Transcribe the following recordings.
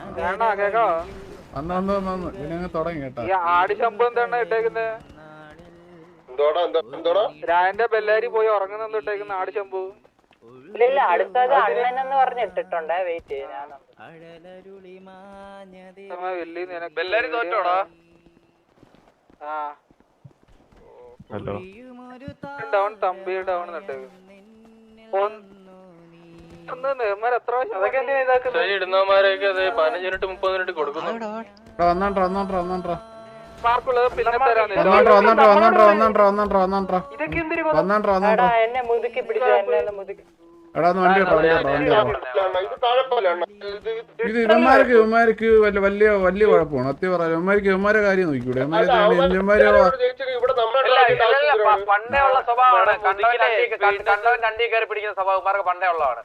വന്ന് വന്ന് വന്ന് വന്ന് പിന്നെ അങ്ങ് തുടങ്ങി കേട്ടാ. ആടി ശമ്പം എന്താണ് ഇട്ടേക്കുന്നേ? എന്തോടാ എന്തോടാ? രായന്റെ ബെല്ലാരി പോയി ഉറങ്ങുന്ന ഇട്ടേക്കുന്ന ആടി ശമ്പു ഇല്ല ഇല്ല അടുത്തത് അണ്ണൻ എന്ന് പറഞ്ഞ് ഇട്ടിട്ടുണ്ടേ വെയിറ്റ് ചെയ്യാൻ ബെല്ലാരി തോറ്റോടാ? ആ. ഹലോ. ഡൗൺ തമ്പി ഡൗൺ ഇട്ടേക്ക് ഇടുന്നവന്മാരെയൊക്കെ അതെ പതിനഞ്ച് മിനിറ്റ് മുപ്പത് മിനിറ്റ് കൊടുക്കുന്നു വന്നോട്ടോ വന്നോട്ടോ വന്നോട്ടോ എന്നെ മുതുക്കി പിടിച്ചു എന്നെ മുതുക്കി. ഇത് ഇവന്മാർക്ക് ഇവന്മാർക്ക് വലിയ വലിയ കുഴപ്പമാണ്. സത്യം പറയാം ഇവന്മാർക്ക് ഇവന്മാരെ കാര്യം നോക്കിക്കൂടെ ഇവന്മാരെ പണ്ടേ ഉള്ള സ്വഭാവമാണ്. കണ്ടവൻ കണ്ടി കയറി പിടിക്കുന്ന സ്വഭാവം. പണ്ടേ ഉള്ളതാണ്.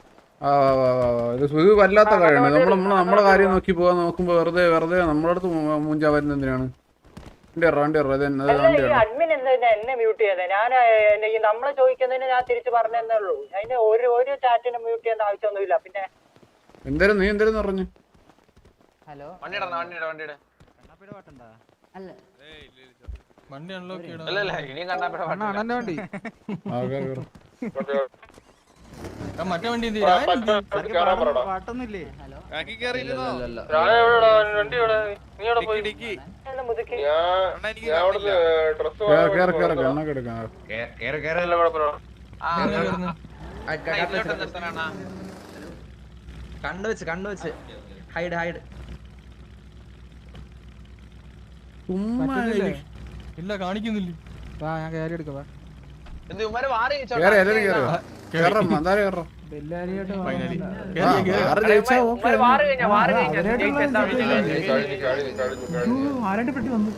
ഇത് ഇത് വല്ലാത്ത കാര്യമാണ്. നമ്മൾ നമ്മൾ നമ്മളെ കാര്യം നോക്കി പോകാൻ നോക്കുമ്പോ വെറുതെ വെറുതെ നമ്മുടെ അടുത്ത് മുഞ്ചാ വരുന്ന എന്തിനാണ്? അഡ്മിൻ എന്താ എന്നെ മ്യൂട്ട് ചെയ്തേ ഞാൻ നമ്മളെ ചോദിക്കുന്നതിന് ഞാൻ തിരിച്ചു ഉള്ളൂ. ഒരു ഒരു ചാറ്റിനെ മ്യൂട്ട് ചെയ്യേണ്ട ആവശ്യമൊന്നുമില്ല. പിന്നെ നീ പറഞ്ഞു. ഹലോ. വണ്ടി അൺലോക്ക് ചെയ്യണം. മറ്റേ വണ്ടി എന്ത് പാട്ടൊന്നുമില്ലേ? കണ്ടു വെച്ച് കണ്ടു വെച്ച്. Hide hide. ഇല്ല കാണിക്കുന്നില്ല. ഞാൻ കയറി എടുക്കാം കേറാം. മന്ദാര കേറാം ആരായിട്ട് പെട്ടി വന്നു?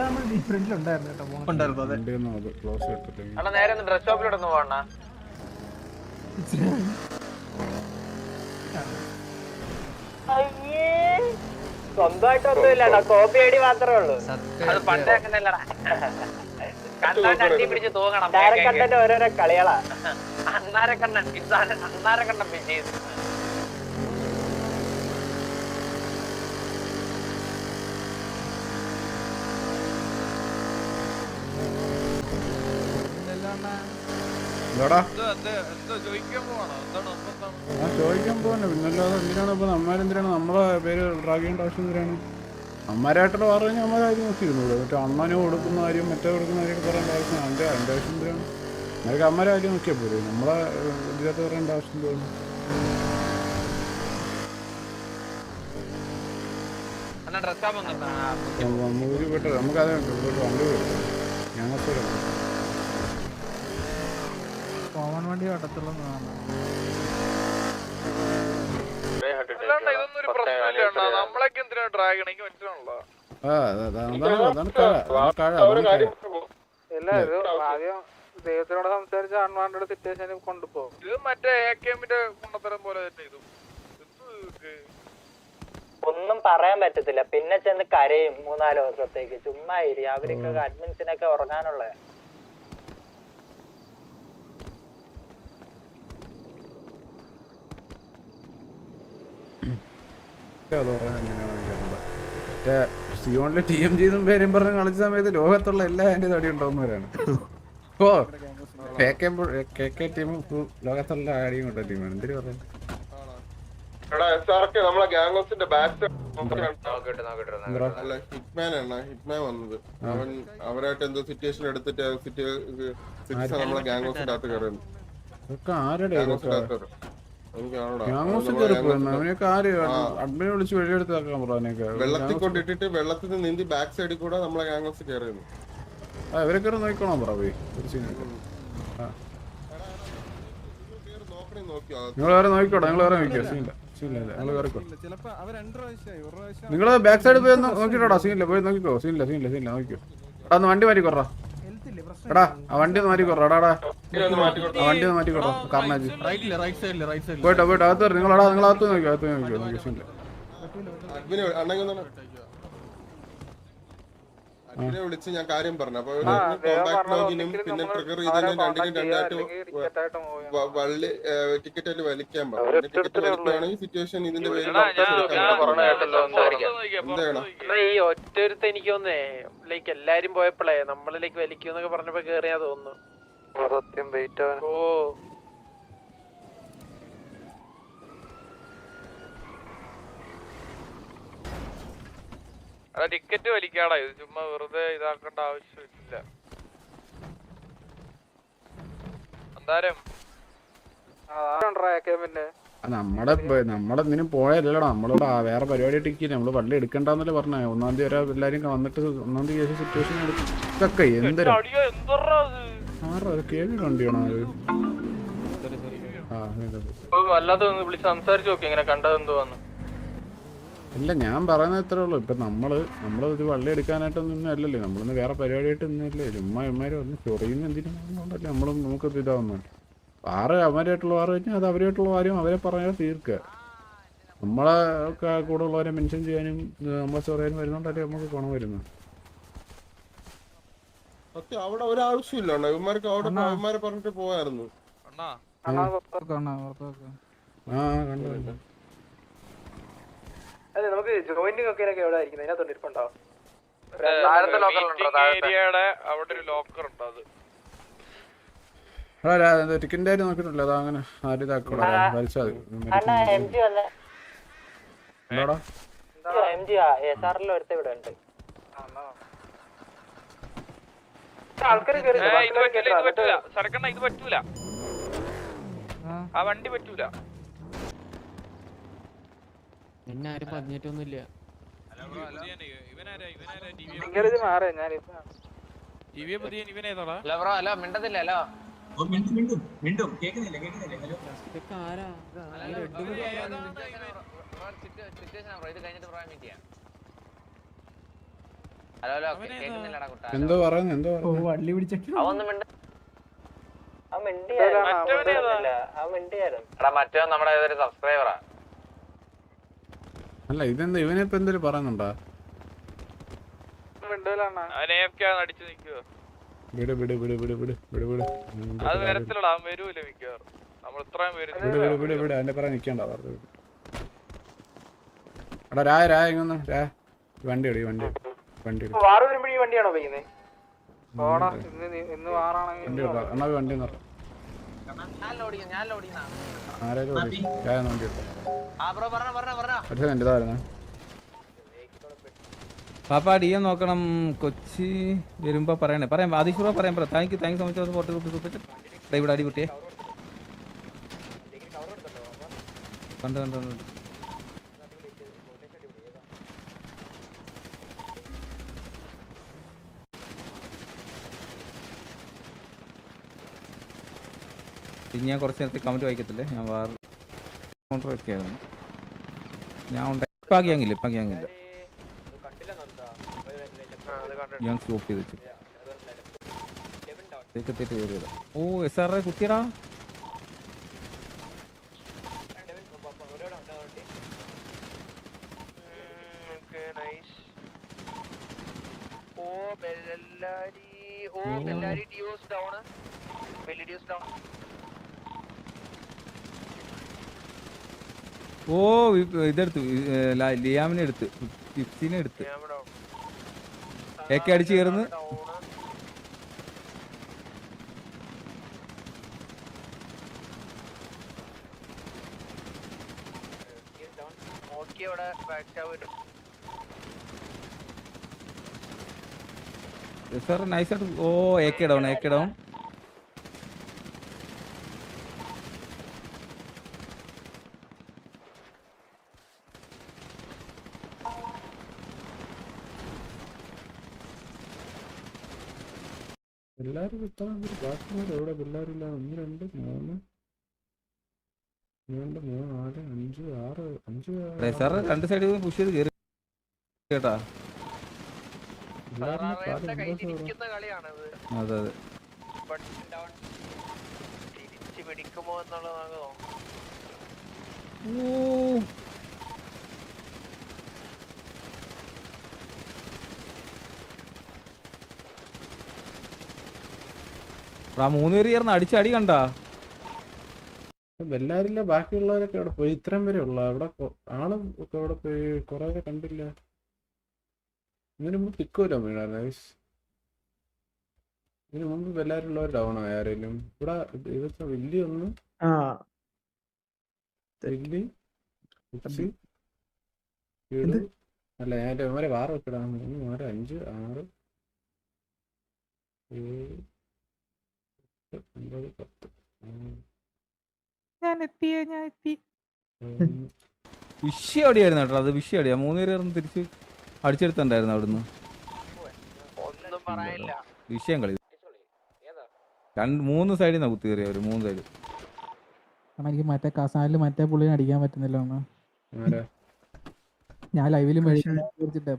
നമ്മൾ ഉണ്ടായിരുന്നു അതെ. ക്ലോസ് ഡ്രസ് സ്വന്തമായിട്ടൊന്നുമില്ലടാ കോപ്പി അടി മാത്രമേ ഉള്ളൂ. അത് പണ്ടേ കണ്ടന്റ് ഓരോരോ കളികളാ. അന്നാരെ കണ്ണൻ അന്നാരെ കണ്ണൻ വിജയ് ചോദിക്കാൻ പോവാണ്? പിന്നല്ലാതെ എന്തിനാണ് ഇപ്പൊ നമ്മാരെന്തിനാണ് നമ്മളെ പേര് ഡ്രാഗ് ചെയ്യേണ്ട ആവശ്യം എന്തിനാണ്? അമ്മരായിട്ട് പറഞ്ഞു കഴിഞ്ഞാൽ അമ്മ കാര്യം നോക്കിയിരുന്നുള്ളൂ മറ്റേ അണ്ണന് കൊടുക്കുന്ന കാര്യം മറ്റേ കൊടുക്കുന്ന കാര്യം പറയേണ്ട ആവശ്യം അതിന്റെ എന്റെ ആവശ്യം എന്തിനാണ്? നിനക്ക് അമ്മ നോക്കിയാൽ പോലെ നമ്മളെ ഇതിനകത്ത് പറയേണ്ട ആവശ്യം തോന്നുന്നു നമുക്ക് വിട്ടത് നമുക്കത് ദൈവത്തിനോട് സംസാരിച്ച അൺവാണ്ടഡ് സിറ്റുവേഷനിൽ കൊണ്ടുപോകും ഇത് മറ്റേ എ കെ എമ്മിന്റെ കൊണ്ടത്തരം പോലെ തന്നെ ഇതും. ഒന്നും പറയാൻ പറ്റത്തില്ല. പിന്നെ ചെന്ന് കരയും മൂന്നാൽ ദിവസത്തേക്ക്. ചുമ്മാ ഇരി. അവരൊക്കെ അഡ്മിൻസിനൊക്കെ ഉറങ്ങാനുള്ള അതോ അങ്ങനെയാണ് മറ്റേ സിയോണിലെ ടി എം ജിന്നും പേരും പറഞ്ഞ് കളിച്ച സമയത്ത് ലോകത്തുള്ള എല്ലാ എന്റെ തടി ഉണ്ടാവുന്നവരാണ്. ഓ കെ കെ കെ കെ ടീമും ലോകത്തുള്ള ആടിയും കൊണ്ട ടീമാണ്. എന്തിനു പറയുന്നത് അവൻ അവരായിട്ട് എന്തോ സിറ്റുവേഷൻ എടുത്തിട്ട് സിറ്റി സിറ്റിസ് നമ്മളെ ഗാംഗോസിന്റെ അകത്ത് കയറുന്നു. ആരുടെ വെള്ളത്തിൽ വെള്ളത്തിൽ നീന്തി ബാക്ക് സൈഡിൽ നോക്കിയോ നിങ്ങൾ ബാക്ക് സൈഡ് പോയി നോക്കിട്ടോടാ സീനില്ല പോയി നോക്കിക്കോ. സീനില്ല സീനില്ല സീനില്ല നോക്കിക്കോ. ഒന്ന് വണ്ടി മാറ്റി കുറ എടാ ആ വണ്ടി ഒന്ന് മാറ്റി കൊടുടാ ആ വണ്ടി ഒന്ന് മാറ്റി കൊടുടാ കാരണാജി. പോയിട്ടോ പോയിട്ടോ അകത്ത് നിങ്ങൾ എടാ നിങ്ങൾ അകത്ത് നോക്കിയോ അകത്ത് നോക്കിയോ പ്രശ്നമില്ല അഡ്മിന് വിളിച്ച് ഞാൻ കാര്യം പറഞ്ഞു. അപ്പൊ പറഞ്ഞത് ലോഗിനും പിന്നെ ട്രിഗർ ചെയ്തതിനും രണ്ടിനും രണ്ടായിട്ട് വള്ളി ടിക്കറ്റ് ആയിട്ട് വലിക്കാൻ പറഞ്ഞു ടിക്കറ്റ് വലിക്കുകയാണെങ്കിൽ സിറ്റുവേഷൻ ഇതിന്റെ പേരിൽ ഈ ഒറ്റൊരുത്ത എനിക്ക് തോന്നേ ലൈക്ക് എല്ലാരും പോയപ്പോഴേ നമ്മളിലേക്ക് വലിക്കൂന്നൊക്കെ പറഞ്ഞപ്പോ കേറിയാ തോന്നുന്നു. സത്യം വെയിറ്റ് ഓ. അതാ ടിക്കറ്റ് വലിക്കാടാ. ഇത് ചുമ്മാ വെറുതെ ഇതാക്കേണ്ട ആവശ്യമില്ല. എന്തായാലും. നമ്മടെ ആ, നമ്മുടെ പ- നമ്മളെന്തിനും പോയല്ലടാ. നമ്മളിവിടെ ആ വേറെ പരിപാടി ഇട്ടിക്കില്ല നമ്മൾ വള്ളി എടുക്കണ്ടെന്നല്ലേ പറഞ്ഞേ. ഒന്നാം തീയതി വരെ എല്ലാരും വന്നിട്ട് ഒന്നാം തീയതി ശേഷം സിറ്റുവേഷൻ എടുക്കൊക്കെ എന്തൊരു ആറ് വണ്ടിയാണോ അത് വിളിച്ച് സംസാരിച്ചു നോക്കി. ഇങ്ങനെ കണ്ടത് എന്തോന്ന് ഇല്ല ഞാൻ പറയുന്നത് ഇത്രേ ഉള്ളൂ. ഇപ്പം നമ്മൾ നമ്മൾ ഒരു വള്ളി എടുക്കാനായിട്ടൊന്നും ഒന്നും അല്ലല്ലേ. നമ്മളിന്ന് വേറെ പരിപാടിയായിട്ട് ഒന്നുമില്ലേ ചുമ്മാ ഇമാര് വന്ന് ചൊറിയുന്ന എന്തിനാണെന്നുണ്ടല്ലേ നമ്മളും നമുക്ക് ഇതാവുന്നു ആറ് അവരായിട്ടുള്ള വാറ് കഴിഞ്ഞാൽ അത് അവരായിട്ടുള്ള കാര്യം അവരെ പറഞ്ഞാൽ തീർക്കുക. നമ്മളെ ഒക്കെ കൂടെ ഉള്ളവരെ മെൻഷൻ ചെയ്യാനും നമ്മൾ നമ്മളെ ചൊറിയാനും വരുന്നുണ്ടല്ലേ നമുക്ക് ഗുണം വരുന്നത്. സത്യം അവിടെ ഒരാവശ്യമില്ല അണ്ണാ ഇവന്മാർക്ക് അവിടെ ഇവന്മാരെ പറഞ്ഞിട്ട് പോയായിരുന്നു അണ്ണാ. ആ കണ്ടു കണ്ടു. അതെ നമുക്ക് ജോയിന്റിങ് ഒക്കെ എവിടെ ആയിരിക്കും അതിനകത്തോണ്ട് ഇരിപ്പുണ്ടോ? അവിടെ ഒരു ലോക്കർ ഉണ്ട് അത്. ടിക്കറ്റിന്റെ കാര്യം അതാ അങ്ങനെ ആരും ഇതാക്കൂടാ. വലിച്ചാൽ എന്താടാ? ഇത് പറ്റൂല ആ വണ്ടി പറ്റൂല. എന്നെ ആരും പറഞ്ഞിട്ടൊന്നുമില്ല. നിങ്ങളിത് മാറേ എന്തോ പറയുന്നു എന്തോ മറ്റോ നമ്മുടെ ഏതൊരു സബ്സ്ക്രൈബറാ അല്ല ഇതെന്താ? ഇവനിപ്പോ എന്തൊരു പറയുന്നുണ്ടാ? വിട് വിട് വിട് വിട് വിട് വിട് വിട്. അത് വരത്തില്ലടാ അവൻ വരൂല മിക്കവാറും. നമ്മൾ ഇത്രയും വിട് വിട് വിട് വിട്. അതിന്റെ പറയാൻ നിക്കണ്ട വെറുതെ എടാ രായ രായ ഇങ്ങൊന്ന് രാ. വണ്ടി എടി വണ്ടി വണ്ടി എടു. വാറ് വരുമ്പോഴേ ഈ വണ്ടിയാണോ ഇന്ന് വാറാണെങ്കിൽ വണ്ടി നിർത്താം ഞാൻ ഓടിക്കാം ഞാൻ ഓടിക്കുന്ന ആരായാലും ഓടി. ബ്രോ ഇതായിരുന്നു പാപ്പ ഡി എം നോക്കണം. കൊച്ചി വരുമ്പോ പറയണേ. പറയാം ആദിശ്രോ പറയാം പറയാം. Thank you thank so much forty rupees ഇവിടെ അടി കുട്ടിയെ കണ്ടു കണ്ടു കണ്ടു. ഇനി ഞാൻ കുറച്ച് നേരത്തെ കമന്റ് വായിക്കത്തില്ലേ? ഞാൻ വേറെ കൗണ്ടർ ഒക്കെയായിരുന്നു ഞാൻ ഉണ്ടായി ഇപ്പം ആക്കിയാങ്ങില്ല ഇപ്പം ആക്കിയാങ്ങില്ല ഞാൻ സ്റ്റോപ്പ് ചെയ്ത് വെച്ചു. ഇതൊക്കെ കയറിയതാ ഓ എസ് ആർ കുത്തിയടാ ഓ ബെല്ലാരി ഓ ബെല്ലാരി ഡിയോസ് ഡൗൺ ബെല്ലി ഡിയോസ് ഡൗൺ ഓ ഇതെടുത്തു ലിയാമിനെ എടുത്ത്. ഫിഫ്റ്റീനെ എടുത്ത്. ഏക്കെ അടിച്ച് കയറുന്നു സാർ നൈസായിട്ട് ഓ ഏക്കെ ഡൗൺ ഏക്കെ ഡൗൺ എല്ലാരും ഇത്ര ബാക്കിമാർ എവിടെ? പിള്ളേരില്ല ഒന്ന് രണ്ട് മൂന്ന്. രണ്ട് മൂന്ന് നാല് അഞ്ച് ആറ് അഞ്ച് സാർ രണ്ട് സൈഡിൽ പുഷ് ചെയ്ത് കയറി കേട്ടാ? അതെ പിടിക്കുമോ എന്നുള്ളത് ഓ. ആ മൂന്ന് പേര് ചേർന്ന് അടിച്ച അടി കണ്ടാ. എല്ലാരില്ല ബാക്കിയുള്ളവരൊക്കെ അവിടെ പോയി? ഇത്രയും വരെ ഉള്ള? അവിടെ ആളും ഒക്കെ അവിടെ പോയി? കുറെ പേരെ കണ്ടില്ല. ഇതിനു മുമ്പ് പിക്കൂല വീണായിരുന്നു. ഇതിനു മുമ്പ് എല്ലാരുള്ളവർ ഡൗൺ ഡൗൺ ആരേലും? ഇവിടെ ഇതൊക്കെ വലിയ ഒന്ന്. വലിയ. അല്ല ഞാൻ ഇവരെ വാറ വെക്കടാ. മൂന്ന് ആറ് അഞ്ച് ആറ് ഏഴ് പത്ത് ഞാൻ എത്തിയ ഞാൻ എത്തി ഉം. വിഷയം അടിയായിരുന്നു കേട്ടോ. അത് വിഷി അടിയാ. മൂന്ന് പേര് ചേർന്ന് തിരിച്ച് അടിച്ചെടുത്തുണ്ടായിരുന്നു അവിടുന്ന്. വിഷയം കളി. രണ്ട് മൂന്ന് സൈഡിൽ നിന്നാ കുത്തി കയറിയ ഒരു മൂന്ന് സൈഡ് എനിക്ക് മറ്റേ കസാലിൽ മറ്റേ പുള്ളിനെ അടിക്കാൻ പറ്റുന്നില്ല ഒന്ന്. ഞാൻ ലൈവിലും വെച്ചിട്ട്